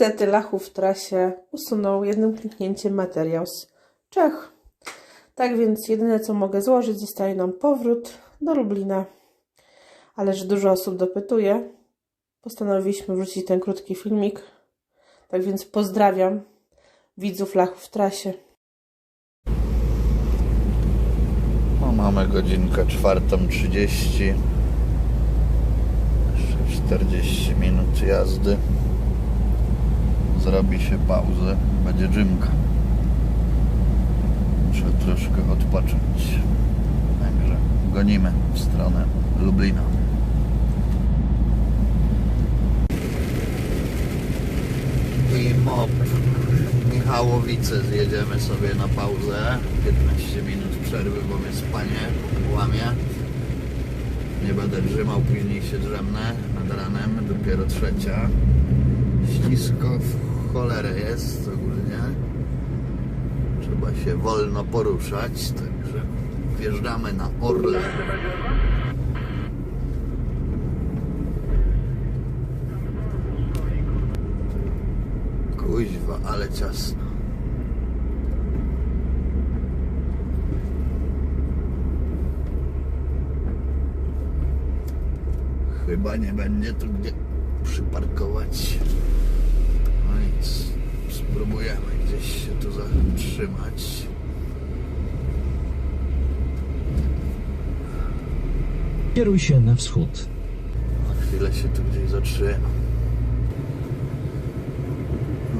Niestety Lachów w trasie usunął jednym kliknięciem materiał z Czech. Tak więc jedyne co mogę złożyć, zostaje nam powrót do Lublina. Ale że dużo osób dopytuje, postanowiliśmy wrzucić ten krótki filmik. Tak więc pozdrawiam widzów Lachów w trasie. No, mamy godzinkę 4.30. Jeszcze 40 minut jazdy. Zrobi się pauzę. Będzie dżymka. Muszę troszkę odpocząć. Także gonimy w stronę Lublina. I MOP Michałowice zjedziemy sobie na pauzę 15 minut przerwy, bo mnie spanie łamie Nie będę drzymał, później się drzemnę nad ranem, dopiero trzecia Ślisko cholerę jest ogólnie Trzeba się wolno poruszać, także wjeżdżamy na Orlen Kuźwa, ale ciasno. Chyba nie będzie tu gdzie przyparkować. No nic, spróbujemy gdzieś się tu zatrzymać. Kieruj się na wschód. Na chwilę się tu gdzieś zatrzymam.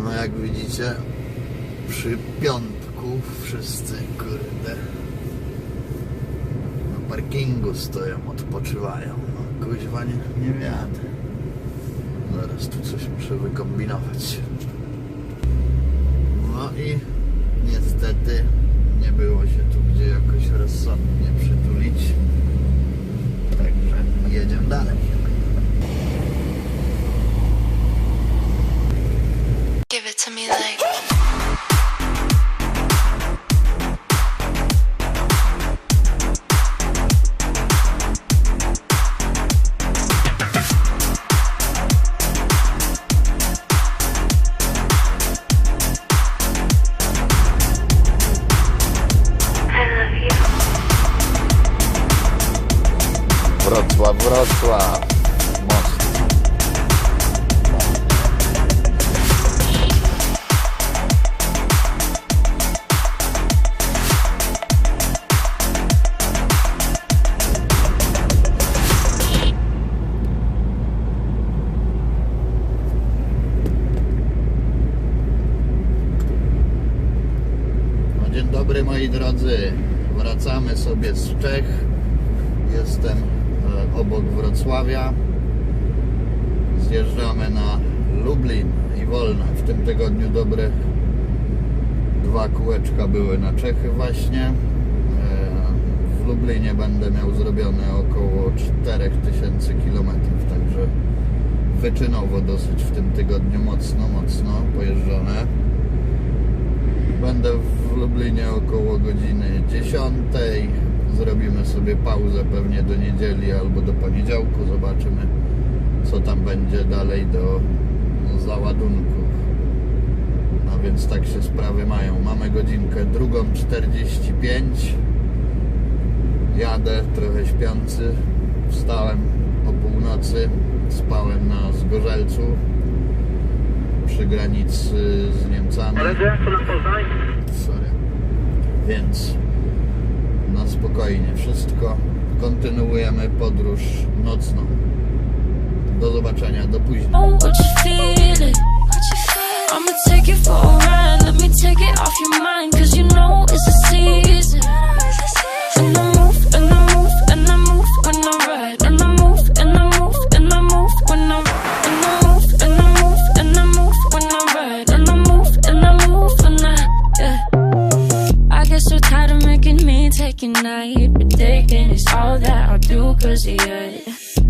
No jak widzicie, przy piątku wszyscy, kurde, na parkingu stoją, odpoczywają. No kuźwa nie, nie wiadę. Zaraz tu coś muszę wykombinować. No i niestety nie było się tu gdzie jakoś rozsądnie Wrocław, Wrocław. No, dzień dobry moi drodzy. Wracamy sobie z Czech. Jestem obok Wrocławia. Zjeżdżamy na Lublin i Wolna. W tym tygodniu dobre dwa kółeczka były na Czechy właśnie. E, W Lublinie będę miał zrobione około 4000 km, także wyczynowo dosyć w tym tygodniu mocno, mocno pojeżdżone. Będę w Lublinie około godziny 10. Zrobimy sobie pauzę pewnie do niedzieli albo do poniedziałku. Zobaczymy, co tam będzie dalej do załadunku. A więc tak się sprawy mają. Mamy godzinkę drugą 45. Jadę trochę śpiący. Wstałem o północy. Spałem na Zgorzelcu przy granicy z Niemcami. Sorry. Więc na spokojnie wszystko. Kontynuujemy podróż nocną. Do zobaczenia, do później. Taking all that I'll do cause.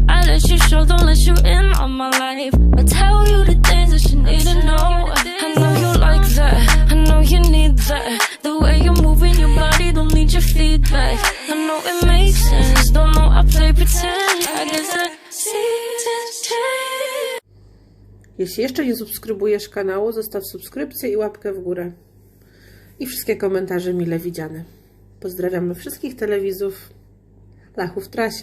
I let you show, don't let you in on my life. I tell you the things that you need to know. I know you like that. I know you need that. The way you're moving your body, don't need your feedback. I know it makes sense. Don't know I play pretend. I guess seasons change. Jeśli jeszcze nie subskrybujesz kanału, zostaw subskrypcję i łapkę w górę. I wszystkie komentarze mile widziane. Pozdrawiamy wszystkich telewizów. Lachów w trasie.